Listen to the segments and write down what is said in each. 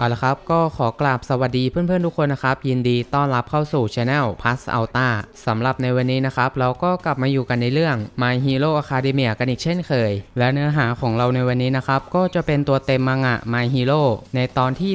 เอาละครับ ก็ขอกราบสวัสดีเพื่อนๆทุกคนนะครับ ยินดีต้อนรับเข้าสู่ช anel Plus Alta สำหรับในวันนี้นะครับ เราก็กลับมาอยู่กันในเรื่อง My Hero Academia กันอีกเช่นเคย และเนื้อหาของเราในวันนี้นะครับ ก็จะเป็นตัวเต็มมังงะ My Hero ในตอนที่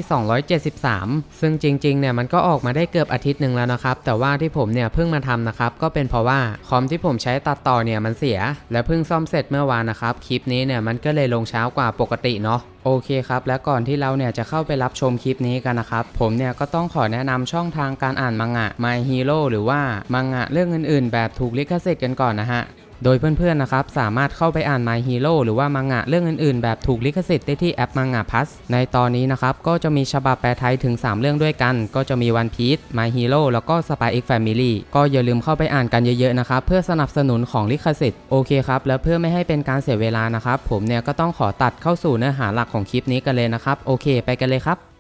273 ซึ่งจริงๆเนี่ยมันก็ออกมาได้เกือบอาทิตย์หนึ่งแล้วนะครับ แต่ว่าที่ผมเนี่ยเพิ่งมาทำนะครับ ก็เป็นเพราะว่าคอมที่ผมใช้ตัดต่อเนี่ยมันเสีย และเพิ่งซ่อมเสร็จเมื่อวานนะครับคลิปนี้เนี่ยมันก็เลยลงเช้ากว่าปกติเนาะ โอเคครับ และก่อนที่เราเนี่ยจะเข้าไปรับชมคลิปนี้กันนะครับ ผมเนี่ยก็ต้องขอแนะนำช่องทางการอ่านมังงะ My Hero หรือว่ามังงะเรื่องอื่นๆ แบบถูกลิขสิทธิ์กันก่อนนะฮะ โดยเพื่อนๆนะครับสามารถเข้าไปอ่าน My Hero หรือว่ามังงะเรื่องอื่นๆ แบบถูกลิขสิทธิ์ได้ที่แอปมังงะพัสในตอนนี้นะครับก็จะมีฉบับแปลไทยถึง 3 เรื่องด้วยกัน ก็จะมี One Piece My Hero แล้วก็ Spy X Family ก็อย่าลืมเข้าไปอ่านกันเยอะๆนะครับเพื่อสนับสนุนของลิขสิทธิ์โอเคครับแล้วเพื่อไม่ให้เป็นการเสียเวลานะครับผมเนี่ยก็ต้องขอตัดเข้าสู่เนื้อหาหลักของคลิปนี้กันเลยนะครับโอเค ไปกันเลยครับ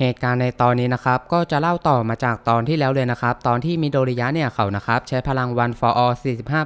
เหตุการณ์ในตอนนี้นะครับก็จะเล่าต่อมาจากตอนที่แล้วเลยนะครับ ตอนที่มิโดริยะเนี่ยเขานะครับใช้พลัง One for All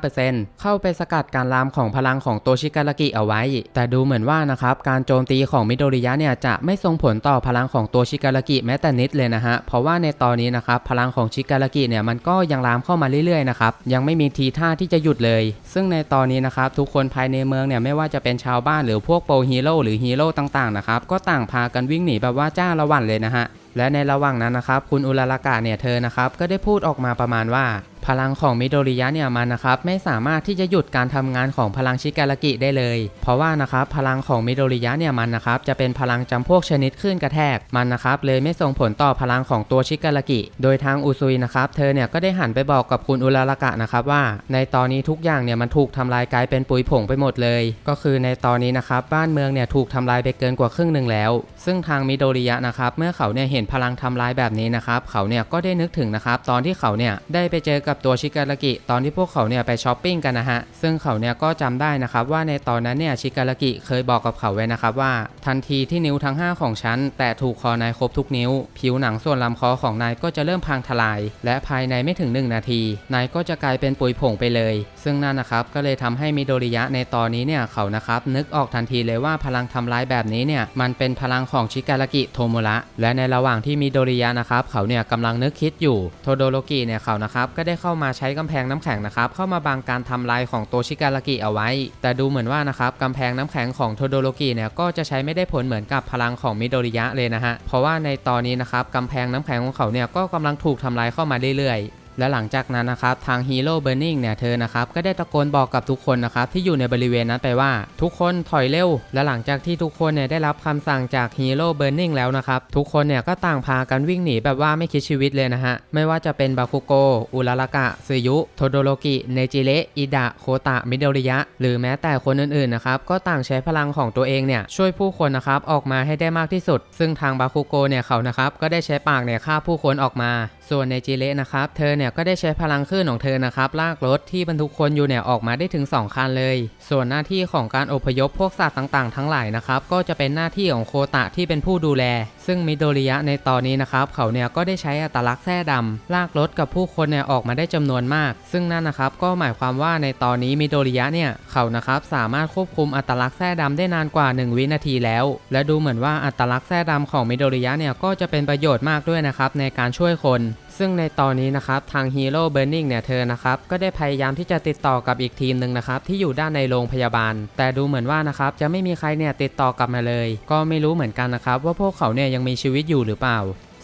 45%เข้าไปสกัดการลามของพลังของโตชิการากิเอาไว้ แต่ดูเหมือนว่านะครับการโจมตีของมิโดริยะเนี่ยจะไม่ส่งผลต่อพลังของตัวชิการากิแม้แต่นิดเลยนะฮะเพราะว่าในตอนนี้นะครับพลังของชิการากิเนี่ยมันก็ยังลามเข้ามาเรื่อยๆนะครับยังไม่มีทีท่าที่จะหยุดเลย ซึ่งในตอนนี้นะครับทุกคนภายในเมืองเนี่ยไม่ว่าจะเป็นชาวบ้านหรือพวกโปรฮีโร่หรือฮีโร่ต่างๆนะครับก็ต่างพากันวิ่งหนีแบบว่าจ้าละวันเลยนะฮะและในระหว่างนั้นนะครับคุณอุลารากาเนี่ยเธอนะครับก็ได้พูดออกมาประมาณว่า พลังของมิโดริยะเนี่ยมันนะครับไม่สามารถที่จะหยุดการทำงานของพลังชิการากิได้เลย เพราะว่านะครับพลังของมิโดริยะเนี่ยมันนะครับจะเป็นพลังจำพวกชนิดคลื่นกระแทกมันนะครับเลยไม่ส่งผลต่อพลังของตัวชิการากิ โดยทางอุซุยนะครับเธอเนี่ยก็ได้หันไปบอกกับคุณอุลารากะนะครับว่า ในตอนนี้ทุกอย่างเนี่ยมันถูกทำลายกลายเป็นปุ๋ยผงไปหมดเลย ก็คือในตอนนี้นะครับบ้านเมืองเนี่ยถูกทำลายไปเกินกว่าครึ่งหนึ่งแล้ว ซึ่งทางมิโดริยะนะครับเมื่อเขาเนี่ยเห็นพลังทำลายแบบนี้นะครับเขาเนี่ยก็ได้นึกถึงนะครับตอนที่เขาเนี่ยได้ไปเจอกับตัวชิการากิตอนที่พวกเขาเนี่ยไปช้อปปิ้งกันนะฮะ ซึ่งเขาเนี่ยก็จำได้นะครับว่าในตอนนั้นเนี่ยชิการากิเคยบอกกับเขาไว้นะครับว่า ทันทีที่นิ้วทั้ง 5 ของฉัน แต่ถูกคอนายครบทุกนิ้ว ผิวหนังส่วนลำคอของนายก็จะเริ่มพังทลาย และภายในไม่ถึง 1 นาที นายก็จะกลายเป็นปุ๋ยผงไปเลย ซึ่งนั่นนะครับก็เลยทำให้มิโดริยะในตอนนี้เนี่ยเขานะครับนึกออกทันทีเลยว่าพลังทำลายแบบนี้เนี่ยมันเป็นพลังของชิการากิโทโมระและในระหว่างที่มิโดริยะนะครับเขาเนี่ยกำลังนึกคิดอยู่โทโดโรกิเนี่ยเขานะครับก็ได้เข้ามาใช้กำแพงน้ำแข็งนะครับเข้ามาบังการทำลายของโตชิการากิเอาไว้ แต่ดูเหมือนว่านะครับกำแพงน้ำแข็งของโทโดโรกิเนี่ยก็จะใช้ไม่ได้ผลเหมือนกับพลังของมิโดริยะเลยนะฮะเพราะว่าในตอนนี้นะครับกำแพงน้ำแข็งของเขาเนี่ยก็กำลังถูกทำลายเข้ามาเรื่อยๆ และหลังจากนั้นนะครับทางฮีโร่เบ r ร์นิงเนี่ยเธอนะครับก็ได้ตะโกนบอกกับทุกคนนะครับที่อยู่ในบริเวณนั้นไปว่า ทุกคนถอยเร็ว และหลังจากที่ทุกคนเนี่ยได้รับคำสั่งจากฮีโร่เบ r ร์นิงแล้วนะครับทุกคนเนี่ยก็ต่างพากันวิ่งหนีแบบว่าไม่คิดชีวิตเลยนะฮะไม่ว่าจะเป็นบาคุโกอุลารากะซึยุโทโดโรกิเนจิเระอิดะโคตะมิโดริยะ หรือแม้แต่คนอื่นๆนะครับก็ต่างใช้พลังของตัวเองเนี่ยช่วยผู้คนนะครับออกมาให้ได้มากที่สุด ซึ่งทางบาคุโกเนี่ยเขานะครับก็ได้ใช้ปากเนี่ยฆ่าผู้คนออกมา ส่วนในจิเระนะครับเธอเนี่ยก็ได้ใช้พลังคลื่นของเธอนะครับลากรถที่บรรทุกคนอยู่เนี่ยออกมาได้ถึง 2 คันเลย ส่วนหน้าที่ของการอพยพพวกสัตว์ต่างๆ ทั้งหลายนะครับก็จะเป็นหน้าที่ของโคตะที่เป็นผู้ดูแล ซึ่งมิโดริยะในตอนนี้นะครับเขาเนี่ยก็ได้ใช้อัตลักษณ์แท้ดำลากรถกับผู้คนเนี่ยออกมาได้จำนวนมาก ซึ่งนั่นนะครับก็หมายความว่าในตอนนี้มิโดริยะเนี่ยเขานะครับสามารถควบคุมอัตลักษณ์แท้ดำได้นานกว่า 1 วินาทีแล้ว และดูเหมือนว่าอัตลักษณ์แท้ดำของมิโดริยะเนี่ยก็จะเป็นประโยชน์มากด้วยนะครับในการช่วยคน ซึ่งในตอนนี้นะครับทางฮีโร่เบ r ร์นิงเนี่ยเธอนะครับก็ได้พยายามที่จะติดต่อกับอีกทีมหนึ่งนะครับที่อยู่ด้านในโรงพยาบาล แต่ดูเหมือนว่านะครับจะไม่มีใครเนี่ยติดต่อกลับมาเลย ก็ไม่รู้เหมือนกันนะครับว่าพวกเขาเนี่ยยังมีชีวิตอยู่หรือเปล่า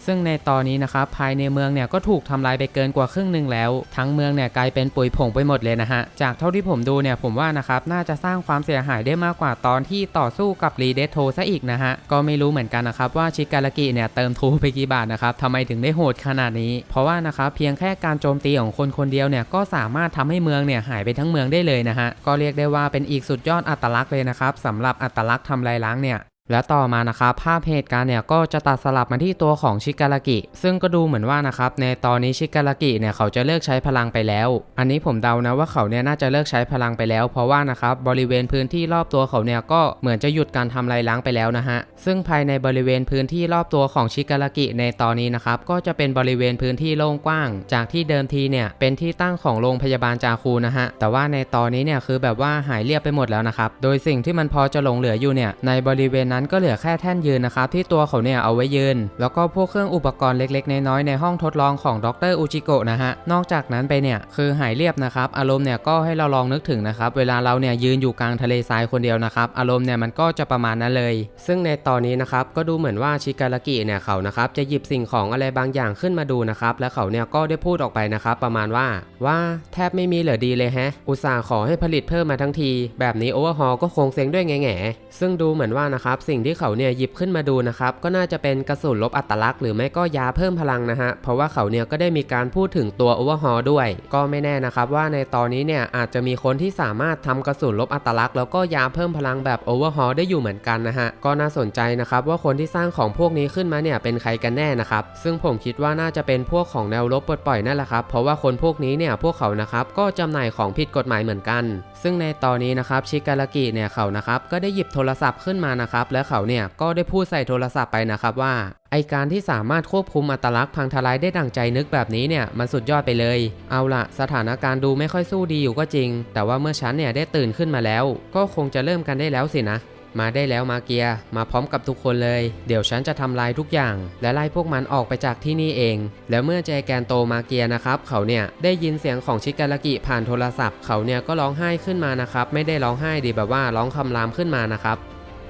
ซึ่งในตอนนี้นะครับภายในเมืองเนี่ยก็ถูกทำลายไปเกินกว่าครึ่งหนึ่งแล้ว ทั้งเมืองเนี่ยกลายเป็นปุ๋ยผงไปหมดเลยนะฮะ จากเท่าที่ผมดูเนี่ยผมว่านะครับน่าจะสร้างความเสียหายได้มากกว่าตอนที่ต่อสู้กับรีเดทโทซะอีกนะฮะ ก็ไม่รู้เหมือนกันนะครับว่าชิการากิเนี่ยเติมทูไปกี่บาทนะครับทำไมถึงได้โหดขนาดนี้ เพราะว่านะครับเพียงแค่การโจมตีของคนคนเดียวเนี่ยก็สามารถทำให้เมืองเนี่ยหายไปทั้งเมืองได้เลยนะฮะก็เรียกได้ว่าเป็นอีกสุดยอดอัตลักษณ์เลยนะครับสำหรับอัตลักษณ์ทำลายล้างเนี่ย และต่อมานะครับภาพเหตุการณ์เนี่ยก็จะตัดสลับมาที่ตัวของชิการากิ ซึ่งก็ดูเหมือนว่านะครับในตอนนี้ชิการากิเนี่ยเขาจะเลิกใช้พลังไปแล้ว อันนี้ผมเดานะว่าเขาเนี่ยน่าจะเลิกใช้พลังไปแล้ว เพราะว่านะครับบริเวณพื้นที่รอบตัวเขาเนี่ยก็เหมือนจะหยุดการทำลายล้างไปแล้วนะฮะซึ่งภายในบริเวณพื้นที่รอบตัวของชิการากิในตอนนี้นะครับก็จะเป็นบริเวณพื้นที่โล่งกว้าง จากที่เดิมทีเนี่ยเป็นที่ตั้งของโรงพยาบาลจาคูนะฮะแต่ว่าในตอนนี้เนี่ยคือแบบว่าหายเรียบไปหมดแล้วนะครับโดยสิ่งที่มันพอจะหลงเหลืออยู่เนี่ยในบริเวณนั้นก็เหลือแค่แท่นยืนนะครับที่ตัวเขาเนี่ยเอาไว้ยืน แล้วก็พวกเครื่องอุปกรณ์เล็กๆ น้อยๆในห้องทดลองของดรอุจิโกะนะฮะ นอกจากนั้นไปเนี่ยคือหายเรียบนะครับ อารมณ์เนี่ยก็ให้เราลองนึกถึงนะครับ เวลาเราเนี่ยยืนอยู่กลางทะเลทรายคนเดียวนะครับ อารมณ์เนี่ยมันก็จะประมาณนั้นเลย ซึ่งในตอนนี้นะครับก็ดูเหมือนว่าชิการากิเนี่ยเขานะครับจะหยิบสิ่งของอะไรบางอย่างขึ้นมาดูนะครับ และเขาเนี่ยก็ได้พูดออกไปนะครับประมาณว่าว่าแทบไม่มีเหลือดีเลยแฮะ อุตส่าห์ขอให้ผลิตเพิ่มมาทั้งที แบบนี้โอเวอร์ฮอลก็คงเซ็งด้วยแง่ๆซึ่งดูเหมือนว่านะครับสิ่งที่เขาเนี่ยหยิบขึ้นมาดูนะครับก็น่าจะเป็นกระสุนลบอัตลักษณ์หรือไม่ก็ยาเพิ่มพลังนะฮะเพราะว่าเขาเนี่ยก็ได้มีการพูดถึงตัวโอเวอร์ฮอลด้วย ก็ไม่แน่นะครับว่าในตอนนี้เนี่ยอาจจะมีคนที่สามารถทำกระสุนลบอัตลักษณ์แล้วก็ยาเพิ่มพลังแบบโอเวอร์ฮอลได้อยู่เหมือนกันนะฮะก็น่าสนใจนะครับว่าคนที่สร้างของพวกนี้ขึ้นมาเนี่ยเป็นใครกันแน่นะครับซึ่งผมคิดว่าน่าจะเป็นพวกของแนวรบปลดปล่อยนั่นแหละครับเพราะว่าคนพวกนี้เนี่ยพวกเขานะครับก็จำหน่ายของผิดกฎหมายเหมือนกัน ซึ่งในตอนนี้นะครับชิการากิเนี่ยเขานะครับก็ได้หยิบโทรศัพท์ขึ้นมานะครับและเขาเนี่ยก็ได้พูดใส่โทรศัพท์ไปนะครับว่า ไอการที่สามารถควบคุมอัตลักษณ์พังทลายได้ดั่งใจนึกแบบนี้เนี่ยมันสุดยอดไปเลย เอาละสถานการณ์ดูไม่ค่อยสู้ดีอยู่ก็จริง แต่ว่าเมื่อฉันเนี่ยได้ตื่นขึ้นมาแล้ว ก็คงจะเริ่มกันได้แล้วสินะมาได้แล้วมาเกียมาพร้อมกับทุกคนเลย เดี๋ยวฉันจะทำลายทุกอย่าง และไล่พวกมันออกไปจากที่นี่เอง แล้วเมื่อเจแกนโตมาเกียนะครับ เขาเนี่ยได้ยินเสียงของชิการากิผ่านโทรศัพท์ เขาเนี่ยก็ร้องไห้ขึ้นมานะครับ ไม่ได้ร้องไห้ดีแบบว่าร้องคำรามขึ้นมานะครับ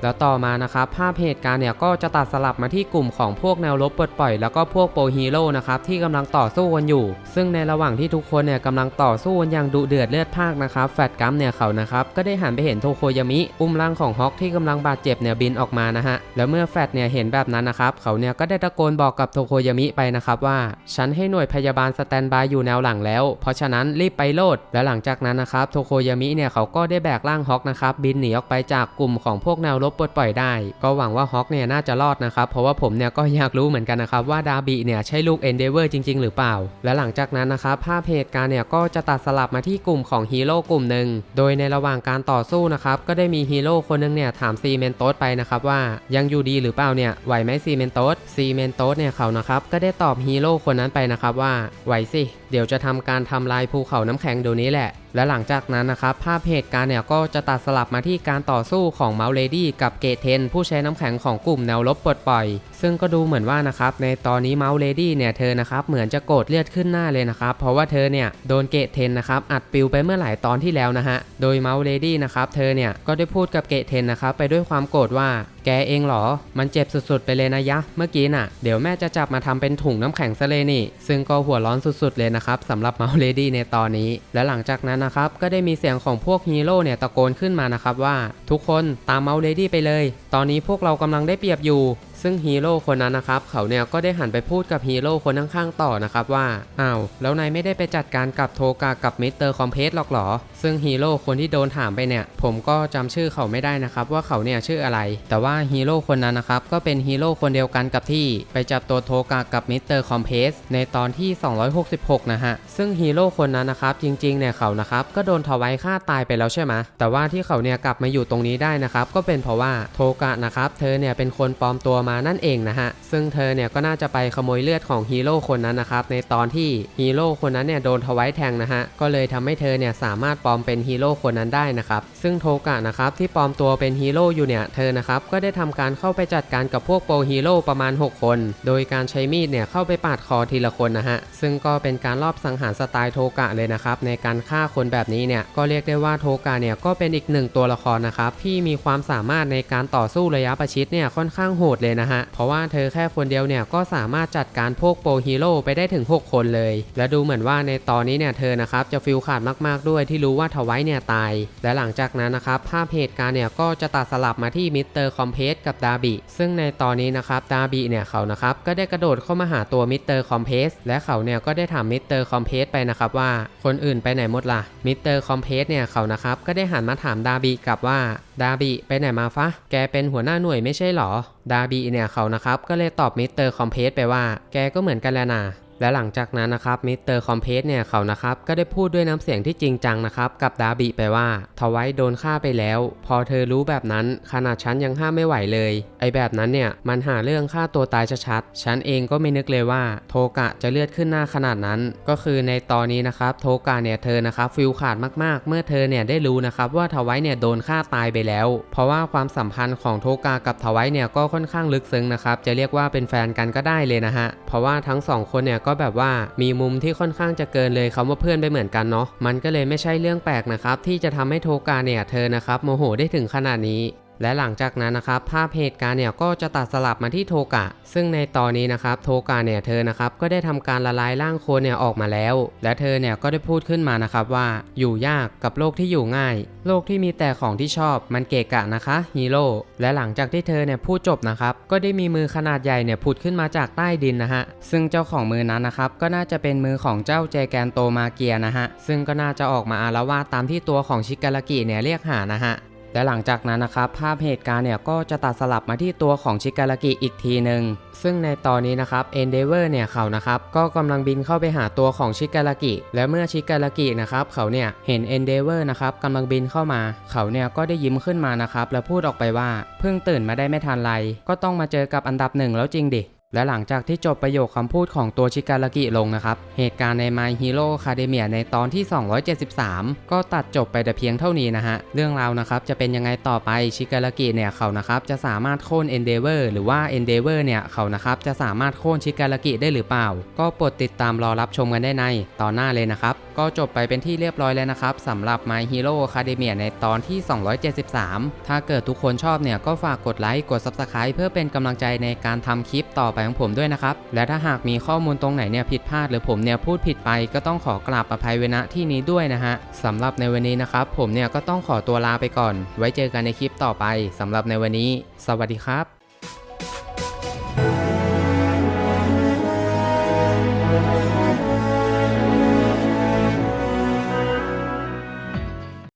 แล้วต่อมานะครับภาพเหตุการณ์เนี่ยก็จะตัดสลับมาที่กลุ่มของพวกแนวรบปลดปล่อยแล้วก็พวกโปรฮีโร่นะครับที่กำลังต่อสู้กันอยู่ ซึ่งในระหว่างที่ทุกคนเนี่ยกำลังต่อสู้กันอย่างดุเดือดเลือดพากนะครับแฟดกัมเนี่ยเขานะครับก็ได้หันไปเห็นโทโคยามิอุ้มร่างของฮอกที่กำลังบาดเจ็บเนี่ยบินออกมานะฮะแล้วเมื่อแฟดเนี่ยเห็นแบบนั้นนะครับเขาเนี่ยก็ได้ตะโกนบอกกับโทโคยามิไปนะครับว่า ฉันให้หน่วยพยาบาลสแตนบายอยู่แนวหลังแล้ว เพราะฉะนั้นรีบไปโลด และหลังจากนั้นนะครับโทโคยามิเนี่ยเขาก็ได้แบกร่างฮอกนะครับบินหนีออกไปจากกลุ่มของพวกแนวรบปลดปล่อยได้ ก็หวังว่าฮอกเนี่ยน่าจะรอดนะครับ เพราะว่าผมเนี่ยก็อยากรู้เหมือนกันนะครับว่าดาบิเนี่ยใช่ลูกเอนเดเวอร์จริง ๆ หรือเปล่า และหลังจากนั้นนะครับภาพเหตุการณ์เนี่ยก็จะตัดสลับมาที่กลุ่มของฮีโร่กลุ่มหนึ่งโดยในระหว่างการต่อสู้นะครับก็ได้มีฮีโร่คนหนึงเนี่ยถามซีเมนโตสไปนะครับว่ายังอยู่ดีหรือเปล่าเนี่ยไหวไหมซีเมนโตสซีเมนโตสเนี่ยเขานะครับก็ได้ตอบฮีโร่คนนั้นไปนะครับว่าไหวสิเดี๋ยวจะทำการทำลายภูเขาน้ำแข็งเดี๋ยวนี้แหละ และหลังจากนั้นนะครับ ภาพเหตุการณ์เนี่ยก็จะตัดสลับมาที่การต่อสู้ของเมาเลดี้กับเกเทน ผู้ใช้น้ำแข็งของกลุ่มแนวรบปลดปล่อย ซึ่งก็ดูเหมือนว่านะครับในตอนนี้เมาเลดี้เนี่ยเธอนะครับเหมือนจะโกรธเลือดขึ้นหน้าเลยนะครับ เพราะว่าเธอเนี่ยโดนเกเทนนะครับอัดปิวไปเมื่อหลายตอนที่แล้วนะฮะโดยเมาเลดี้นะครับเธอเนี่ยก็ได้พูดกับเกเทนนะครับไปด้วยความโกรธว่า แกเองเหรอ มันเจ็บสุดๆไปเลยนะยะ เมื่อกี้น่ะ เดี๋ยวแม่จะจับมาทำเป็นถุงน้ำแข็งซะเลยนี่ ซึ่งก็หัวร้อนสุดๆเลยนะครับสำหรับเมาเลดี้ในตอนนี้ และหลังจากนั้นนะครับ ก็ได้มีเสียงของพวกฮีโร่เนี่ยตะโกนขึ้นมานะครับว่า ทุกคนตามเมาเลดี้ไปเลย ตอนนี้พวกเรากำลังได้เปรียบอยู่ ซึ่งฮีโร่คนนั้นนะครับเขาเนี่ยก็ได้หันไปพูดกับฮีโร่คนข้างๆต่อนะครับว่าอ้าวแล้วนายไม่ได้ไปจัดการกับโทกากับมิสเตอร์คอมเพสหรอกหรอ ซึ่งฮีโร่คนที่โดนถามไปเนี่ย ผมก็จำชื่อเขาไม่ได้นะครับว่าเขาเนี่ยชื่ออะไร แต่ว่าฮีโร่คนนั้นนะครับก็เป็นฮีโร่คนเดียวกันกับที่ไปจับตัวโทกากับมิสเตอร์คอมเพสในตอนที่ 266 นะฮะ ซึ่งฮีโร่คนนั้นนะครับจริงๆเนี่ยเขานะครับก็โดนทวายฆ่าตายไปแล้วใช่ไหมแต่ว่าที่เขาเนี่ยกลับมาอยู่ตรงนี้ได้นะครับก็เป็นเพราะว่าโทกะนะครับเธอเนี่ยเป็นคนปลอมตัวมานั่นเองนะฮะ ซึ่งเธอเนี่ยก็น่าจะไปขโมยเลือดของฮีโร่คนนั้นนะครับ ในตอนที่ฮีโร่คนนั้นเนี่ยโดนทวายแทงนะฮะ ก็เลยทำให้เธอเนี่ยสามารถปลอมเป็นฮีโร่คนนั้นได้นะครับ ซึ่งโทกะนะครับที่ปลอมตัวเป็นฮีโร่อยู่เนี่ย เธอนะครับก็ได้ทำการเข้าไปจัดการกับพวกโปรฮีโร่ประมาณ 6 คน โดยการใช้มีดเนี่ยเข้าไปปาดคอทีละคนนะฮะ ซึ่งก็เป็นการลอบสังหารสไตล์โทกะเลยนะครับในการฆ่าคนแบบนี้เนี่ยก็เรียกได้ว่าโทกะเนี่ยก็เป็นอีกหนึ่งตัวละครนะครับที่มีความสามารถในการต่อสู้ระยะประชิดเนี่ยค่อนข้างโหดเลยนะฮะ เพราะว่าเธอแค่คนเดียวเนี่ยก็สามารถจัดการพวกโปรฮีโร่ไปได้ถึง 6 คนเลย และดูเหมือนว่าในตอนนี้เนี่ยเธอนะครับจะฟิลขาดมากๆด้วยที่รู้ว่าทวายเนี่ยตาย และหลังจากนั้นนะครับภาพเหตุการณ์เนี่ยก็จะตัดสลับมาที่มิสเตอร์คอมเพสกับดาบิซึ่งในตอนนี้นะครับดาบิเนี่ยเขานะครับก็ได้กระโดดเข้ามาหาตัวมิสเตอร์คอมเพสและเขาเนี่ยก็ได้ถามมิสเตอร์คอมเพสไปนะครับว่าคนอื่นไปไหนหมดล่ะมิสเตอร์คอมเพสเนี่ยเขานะครับก็ได้หันมาถามดาบิกลับว่าดาบิไปไหนมาฟะแกเป็นหัวหน้าหน่วยไม่ใช่หรอ ดาบีเนี่ยเขานะครับก็เลยตอบมิสเตอร์คอมเพสไปว่า แกก็เหมือนกันแหละนะ และหลังจากนั้นนะครับมิสเตอร์คอมเพสเนี่ยเขานะครับก็ได้พูดด้วยน้ำเสียงที่จริงจังนะครับกับดาบิไปว่าทวายโดนฆ่าไปแล้ว พอเธอรู้แบบนั้นขนาดฉันยังห้ามไม่ไหวเลย ไอแบบนั้นเนี่ยมันหาเรื่องฆ่าตัวตายชัดๆฉันเองก็ไม่นึกเลยว่า โทกะจะเลือดขึ้นหน้าขนาดนั้น ก็คือในตอนนี้นะครับโทกะเนี่ยเธอนะครับฟิลขาดมากๆ เมื่อเธอเนี่ยได้รู้นะครับว่าทวายเนี่ยโดนฆ่าตายไปแล้ว เพราะว่าความสัมพันธ์ของโทกะกับทวายเนี่ยก็ค่อนข้างลึกซึ้งนะครับจะเรียกว่าเป็นแฟนกันก็ได้เลยนะฮะเพราะว่าทั้งสองคนเนี่ยก็แบบว่ามีมุมที่ค่อนข้างจะเกินเลยคำว่าเพื่อนไปเหมือนกันเนาะมันก็เลยไม่ใช่เรื่องแปลกนะครับที่จะทำให้โทกาเนี่ยเธอนะครับโมโหได้ถึงขนาดนี้ และหลังจากนั้นนะครับภาพเหตุการณ์เนี่ยก็จะตัดสลับมาที่โทกะ ซึ่งในตอนนี้นะครับโทกะเนี่ยเธอนะครับก็ได้ทำการละลายร่างโคนเนี่ยออกมาแล้ว และเธอเนี่ยก็ได้พูดขึ้นมานะครับว่าอยู่ยากกับโลกที่อยู่ง่าย โลกที่มีแต่ของที่ชอบมันเกะกะนะคะฮีโร่และหลังจากที่เธอเนี่ยพูดจบนะครับก็ได้มีมือขนาดใหญ่เนี่ยผุดขึ้นมาจากใต้ดินนะฮะซึ่งเจ้าของมือนั้นนะครับก็น่าจะเป็นมือของเจ้าเจแกนโตมาเกียนะฮะซึ่งก็น่าจะออกมาอาละวาดตามที่ตัวของชิการากิเนี่ยเรียกหานะฮะ และหลังจากนั้นนะครับภาพเหตุการณ์เนี่ยก็จะตัดสลับมาที่ตัวของชิการากิอีกทีหนึ่งซึ่งในตอนนี้นะครับเอนเดเวอร์เนี่ยเขานะครับก็กำลังบินเข้าไปหาตัวของชิการากิและเมื่อชิการากินะครับเขาเนี่ยเห็นเอนเดเวอร์นะครับกำลังบินเข้ามา เขาเนี่ยก็ได้ยิ้มขึ้นมานะครับแล้วพูดออกไปว่า เพิ่งตื่นมาได้ไม่ทันไร ก็ต้องมาเจอกับอันดับหนึ่งแล้วจริงดิ และหลังจากที่จบประโยคคำพูดของตัวชิการากิลงนะครับ เหตุการณ์ใน My Hero Academia ในตอนที่ 273 ก็ตัดจบไปแต่เพียงเท่านี้นะฮะ เรื่องราวนะครับจะเป็นยังไงต่อไปชิการากิเนี่ยเขานะครับจะสามารถโค่น Endeavor หรือว่า Endeavor เนี่ยเขานะครับจะสามารถโค่นชิการากิได้หรือเปล่า ก็โปรดติดตามรอรับชมกันได้ในตอนหน้าเลยนะครับ ก็จบไปเป็นที่เรียบร้อยแล้วนะครับสำหรับ My Hero Academia ในตอนที่ 273 ถ้าเกิดทุกคนชอบเนี่ยก็ฝากกดไลค์กด Subscribe เพื่อเป็นกำลังใจในการทำคลิปต่อไปของผมด้วยนะครับ และถ้าหากมีข้อมูลตรงไหนเนี่ยผิดพลาดหรือผมเนี่ยพูดผิดไปก็ต้องขอกราบอภัยเวณที่นี้ด้วยนะฮะสำหรับในวันนี้นะครับ ผมเนี่ยก็ต้องขอตัวลาไปก่อน ไว้เจอกันในคลิปต่อไปสำหรับในวันนี้ สวัสดีครับ